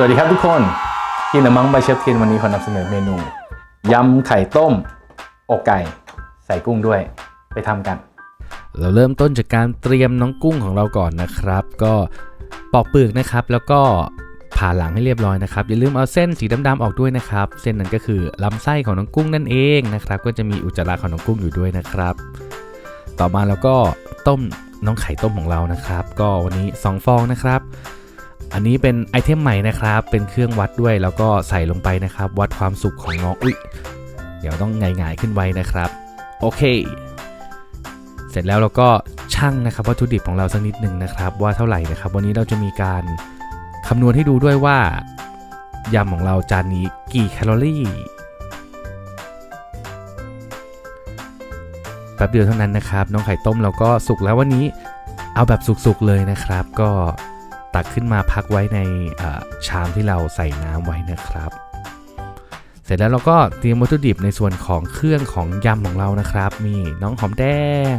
สวัสดีครับทุกคนกินน้ำมังใบเชฟเทียนวันนี้ขอนำเสนอเมนูยำไข่ต้ม อกไก่ ใส่กุ้งด้วยไปทำกัน เราเริ่มต้นจากการเตรียมน้องกุ้งของเราก่อนนะครับ ก็ปอกเปลือกนะครับ แล้วก็ผ่าหลังให้เรียบร้อยนะครับ อย่าลืมเอาเส้นสีดำๆออกด้วยนะครับ เส้นนั้นก็คือลำไส้ของน้องกุ้งนั่นเองนะครับ ก็จะมีอุจจาระของน้องกุ้งอยู่ด้วยนะครับ ต่อมาเราก็ต้มน้องไข่ต้มของเรานะครับ ก็วันนี้ 2 ฟองนะครับ อันนี้เป็นไอเทมใหม่นะครับ เป็นเครื่องวัดด้วยแล้วก็ใส่ลงไปนะครับ วัดความสุกของน้องอุ๊ยเดี๋ยวต้องไงายๆขึ้นไว้นะครับ โอเค เสร็จแล้วเราก็ชั่งนะครับวัตถุดิบของเราสักนิดหนึ่งนะครับ ว่าเท่าไหร่นะครับ วันนี้เราจะมีการคำนวณให้ดูด้วยว่ายำของเราจานนี้กี่แคลอรี่แป๊บเดียวเท่านั้นนะครับ น้องไข่ต้มเราก็สุกแล้ววันนี้เอาแบบสุกๆเลยนะครับ ก็ ตักขึ้นมาพักไว้ในชามที่เราใส่น้ำไว้นะครับ เสร็จแล้วเราก็เตรียมวัตถุดิบในส่วนของเครื่องของยำของเรานะครับ มีน้องหอมแดง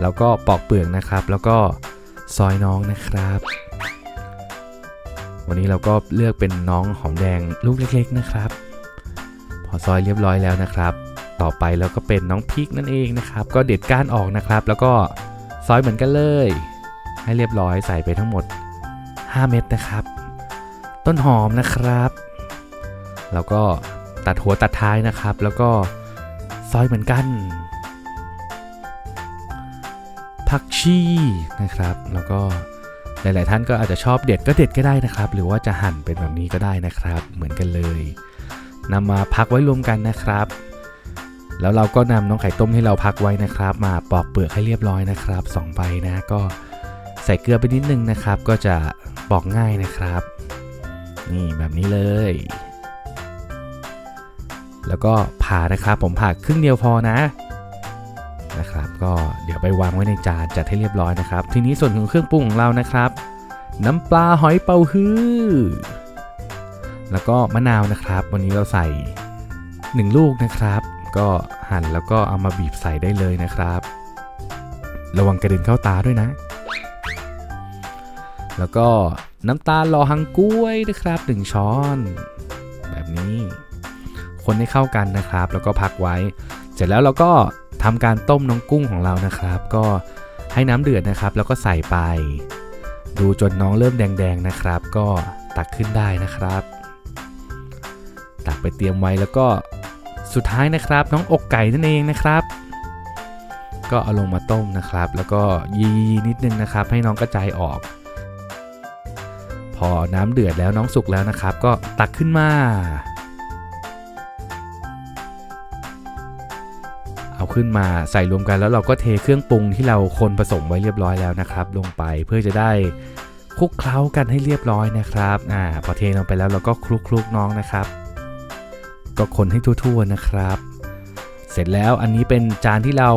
แล้วก็ปอกเปลือกนะครับ แล้วก็ซอยน้องนะครับ วันนี้เราก็เลือกเป็นน้องหอมแดงลูกเล็ก ๆนะครับ พอซอยเรียบร้อยแล้วนะครับ ต่อไปแล้วก็เป็นน้องพริกนั่นเองนะครับ ก็เด็ดก้านออกนะครับ แล้วก็ซอยเหมือนกันเลย ให้เรียบร้อยใส่ไปทั้งหมด 5 เม็ดนะครับ ต้นหอมนะครับ แล้วก็ตัดหัวตัดท้ายนะครับ แล้วก็ซอยเหมือนกันผักชีนะครับ แล้วก็หลาย ๆ ท่านก็อาจจะชอบเด็ดก็เด็ดก็ได้นะครับ หรือว่าจะหั่นเป็นแบบนี้ก็ได้นะครับ เหมือนกันเลยนำมาพักไว้รวมกันนะครับ แล้วเราก็นำน้องไข่ต้มที่เราพักไว้นะครับ มาปอกเปลือกให้เรียบร้อยนะครับสองใบนะก็ ส่เกลือไปนิดนึงนะครับ ก็จะปอกง่ายนะครับ นี่แบบนี้เลย แล้วก็ผ่านะครับ ผมผ่าครึ่งเดียวพอนะนะครับ ก็เดี๋ยวไปวางไว้ในจานจัดให้เรียบร้อยนะครับ ทีนี้ส่วนของเครื่องปรุงของเรานะครับ น้ำปลาหอยเป่าฮื้อแล้วก็มะนาวนะครับ วันนี้เราใส่ 1 ลูกนะครับ ก็หั่นแล้วก็เอามาบีบใส่ได้เลยนะครับ ระวังกระเด็นเข้าตาด้วยนะ แล้วก็น้ำตาลรอหังกล้วยนะครับ1ช้อน แบบนี้ คนให้เข้ากันนะครับ แล้วก็พักไว้ เสร็จแล้วเราก็ทำการต้มน้องกุ้งของเรานะครับ ก็ให้น้ำเดือดนะครับ แล้วก็ใส่ไป ดูจนน้องเริ่มแดงๆนะครับ ก็ตักขึ้นได้นะครับ ตักไปเตรียมไว้แล้วก็สุดท้ายนะครับ น้องอกไก่นั่นเองนะครับ ก็เอาลงมาต้มนะครับ แล้วก็ยีนิดนึงนะครับ ให้น้องกระจายออก พอน้ำเดือดแล้วน้องสุกแล้วนะครับ ก็ตักขึ้นมา เอาขึ้นมาใส่รวมกันแล้วเราก็เทเครื่องปรุงที่เราคนผสมไว้เรียบร้อยแล้วนะครับ ลงไปเพื่อจะได้คลุกเคล้ากันให้เรียบร้อยนะครับอ่าพอเทลงไปแล้วเราก็คลุกๆน้องนะครับ ก็คนให้ทั่วๆนะครับ เสร็จแล้วอันนี้เป็นจานที่เรา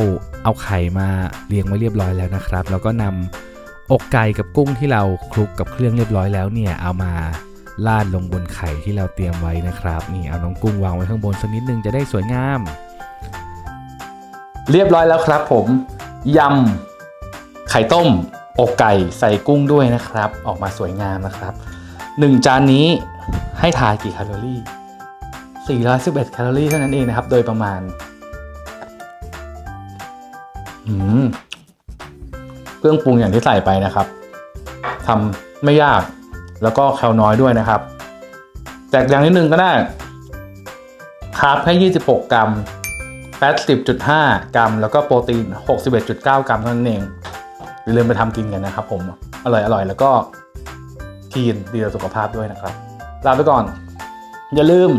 เอาไข่มาเรียงไว้เรียบร้อยแล้วนะครับ แล้วก็นำ อกไก่กับกุ้งที่เราคลุกกับเครื่องเรียบร้อยแล้วเนี่ยเอามาลาดลงบนไข่ที่เราเตรียมไว้นะครับ นี่เอาน้องกุ้งวางไว้ข้างบนสักนิดนึงจะได้สวยงาม เรียบร้อยแล้วครับผมยำไข่ต้ม อกไก่ใส่กุ้งด้วยนะครับ ออกมาสวยงามนะครับหนึ่งจานนี้ให้ทายกี่แคลอรี่ 411 แคลอรี่เท่านั้นเองนะครับ โดยประมาณ อืม เครื่องปรุงอย่างที่ใส่ไปนะครับทำไม่ยากแล้วก็แคลน้อยด้วยนะครับ แจกอย่างนิดนึงก็ได้คาร์บให้ 26 กรัมแฟต10.5 กรัม แล้วก็โปรตีน 61.9 กรัมเท่านั้นเองอย่าลืมไปทำกินกันนะครับผม อร่อยอร่อยแล้วก็ทีนดีต่อสุขภาพด้วยนะครับ ลาไปก่อน อย่าลืม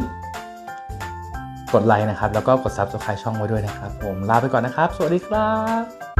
กดไลค์นะครับ แล้วก็กด Subscribe ช่องไว้ด้วยนะครับ ผมลาไปก่อนนะครับ สวัสดีครับ